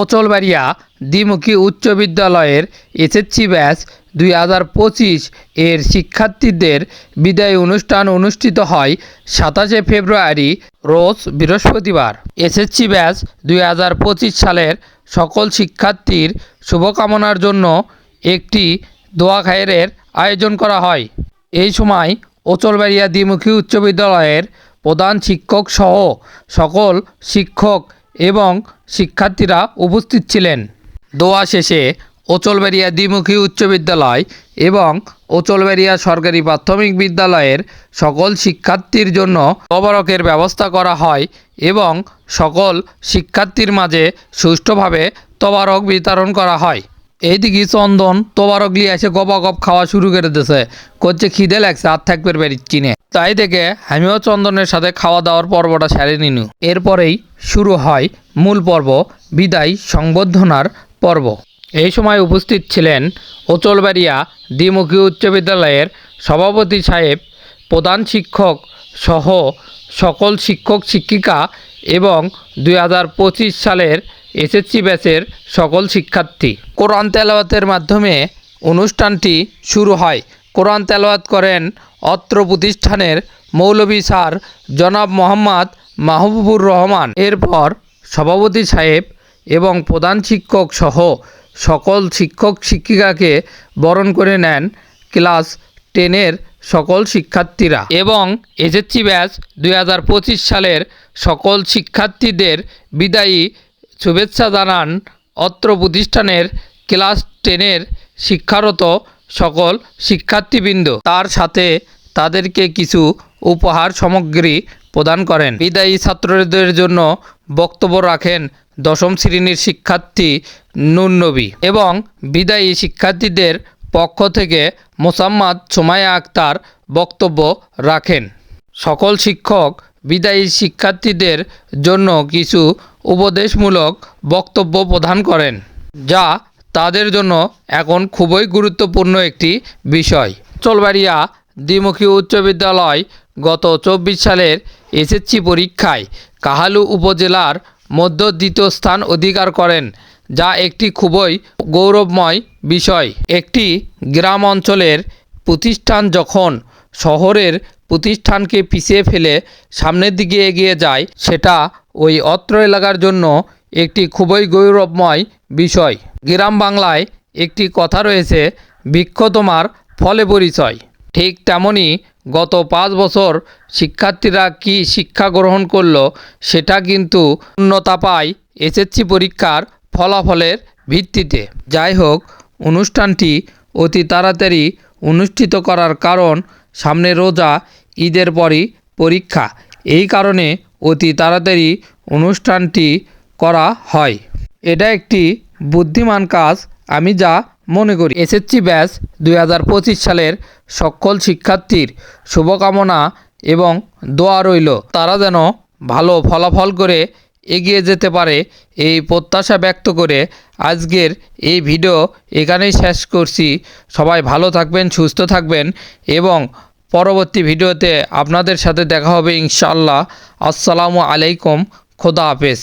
অচলবাড়িয়া দ্বিমুখী উচ্চ বিদ্যালয়ের এসএসসি ব্যাচ দুই হাজার পঁচিশ এর শিক্ষার্থীদের বিদায় অনুষ্ঠান অনুষ্ঠিত হয় সাতাশে ফেব্রুয়ারি, রোজ বৃহস্পতিবার। এসএসসি ব্যাচ দুই হাজার পঁচিশ সালের সকল শিক্ষার্থীর শুভকামনার জন্য একটি দোয়া খায়ের আয়োজন করা হয়। এই সময় অচলবাড়িয়া দ্বিমুখী উচ্চ বিদ্যালয়ের প্রধান শিক্ষক সহ সকল শিক্ষক এবং শিক্ষার্থীরা উপস্থিত ছিলেন। দোয়া শেষে ওচলবেরিয়া দ্বিমুখী উচ্চ বিদ্যালয় এবং ওচলবেরিয়া সরকারি প্রাথমিক বিদ্যালয়ের সকল শিক্ষার্থীর জন্য তবরকের ব্যবস্থা করা হয় এবং সকল শিক্ষার্থীর মাঝে সুষ্ঠুভাবে তবারক বিতরণ করা হয়। এইদিকে চন্দন তোবারক লিয়ে এসে গপা গপ খাওয়া শুরু করে দিয়েছে করছে খিদে লাগছে আর থাকবে বেরিচ্ছি নে তাই দেখে আমিও চন্দনের সাথে খাওয়া দাওয়ার পর্বটা সেরে নিনু। এরপরেই শুরু হয় মূল পর্ব, বিদায় সংবর্ধনার পর্ব। এই সময় উপস্থিত ছিলেন ওচলবাড়িয়া দ্বিমুখী উচ্চ বিদ্যালয়ের সভাপতি সাহেব, প্রধান শিক্ষক সহ সকল শিক্ষক, শিক্ষিকা এবং দুই হাজার পঁচিশ সালের এসএসসি ব্যাচের সকল শিক্ষার্থী। কোরআন তেলাওয়াতের মাধ্যমে অনুষ্ঠানটি শুরু হয়। কোরআন তেলাওয়াত করেন অত্র প্রতিষ্ঠানের মৌলভী স্যার জনাব মোহাম্মদ মাহবুবুর রহমান। এরপর সভাপতি সাহেব এবং প্রধান শিক্ষক সহ সকল শিক্ষক, শিক্ষিকাকে বরণ করে নেন ক্লাস টেনের সকল শিক্ষার্থীরা। এবং এসএসসি ব্যাচ দুই হাজার পঁচিশ সালের সকল শিক্ষার্থীদের বিদায়ী শুভেচ্ছা জানান অত্র প্রতিষ্ঠানের ক্লাস টেনের শিক্ষারত সকল শিক্ষার্থীবৃন্দ। তার সাথে তাদেরকে কিছু উপহার সামগ্রী প্রদান করেন। বিদায়ী ছাত্রদের জন্য বক্তব্য রাখেন দশম শ্রেণির শিক্ষার্থী নুরনবী। এবং বিদায়ী শিক্ষার্থীদের পক্ষ থেকে মোসাম্মদ সুমায়া আক্তার বক্তব্য রাখেন। সকল শিক্ষক, বিদায়ী শিক্ষার্থীদের জন্য কিছু উপদেশমূলক বক্তব্য প্রদান করেন, যা তাদের জন্য এখন খুবই গুরুত্বপূর্ণ একটি বিষয়। চলবাড়িয়া দ্বিমুখী উচ্চ বিদ্যালয় গত চব্বিশ সালের এসএসসি পরীক্ষায় কাহালু উপজেলার মধ্য দ্বিতীয় স্থান অধিকার করেন। যা একটি খুবই গৌরবময় বিষয়। একটি গ্রাম অঞ্চলের প্রতিষ্ঠান যখন শহরের প্রতিষ্ঠানকে পিছিয়ে ফেলে সামনের দিকে এগিয়ে যায়, সেটা ওই অত্র এলাকার জন্য একটি খুবই গৌরবময় বিষয়। গ্রাম বাংলায় একটি কথা রয়েছে, বৃক্ষ তোমার ফলে পরিচয়। ঠিক তেমনই গত পাঁচ বছর শিক্ষার্থীরা কি শিক্ষা গ্রহণ করল, সেটা কিন্তু উন্নতা পায় এসএসসি পরীক্ষার ফলাফলের ভিত্তিতে। যাই হোক অনুষ্ঠানটি অতি তাড়াতাড়ি অনুষ্ঠিত করার কারণ সামনে রোজা ঈদের পরই পরীক্ষা। এই কারণে অতি তাড়াতাড়ি অনুষ্ঠানটি করা হয়। এটা একটি বুদ্ধিমান কাজ, আমি যা মনে করি। এসএসসি ব্যাচ দুই হাজার পঁচিশ সালের সকল শিক্ষার্থীর শুভকামনা এবং দোয়া রইল। তারা যেন ভালো ফলাফল করে এগিয়ে যেতে পারে এই প্রত্যাশা ব্যক্ত করে আজকের এই ভিডিও এখানেই শেষ করছি। সবাই ভালো থাকবেন, সুস্থ থাকবেন এবং পরবর্তী ভিডিওতে আপনাদের সাথে দেখা হবে ইনশাল্লাহ আসসালামু আলাইকুম, খোদা হাফেজ।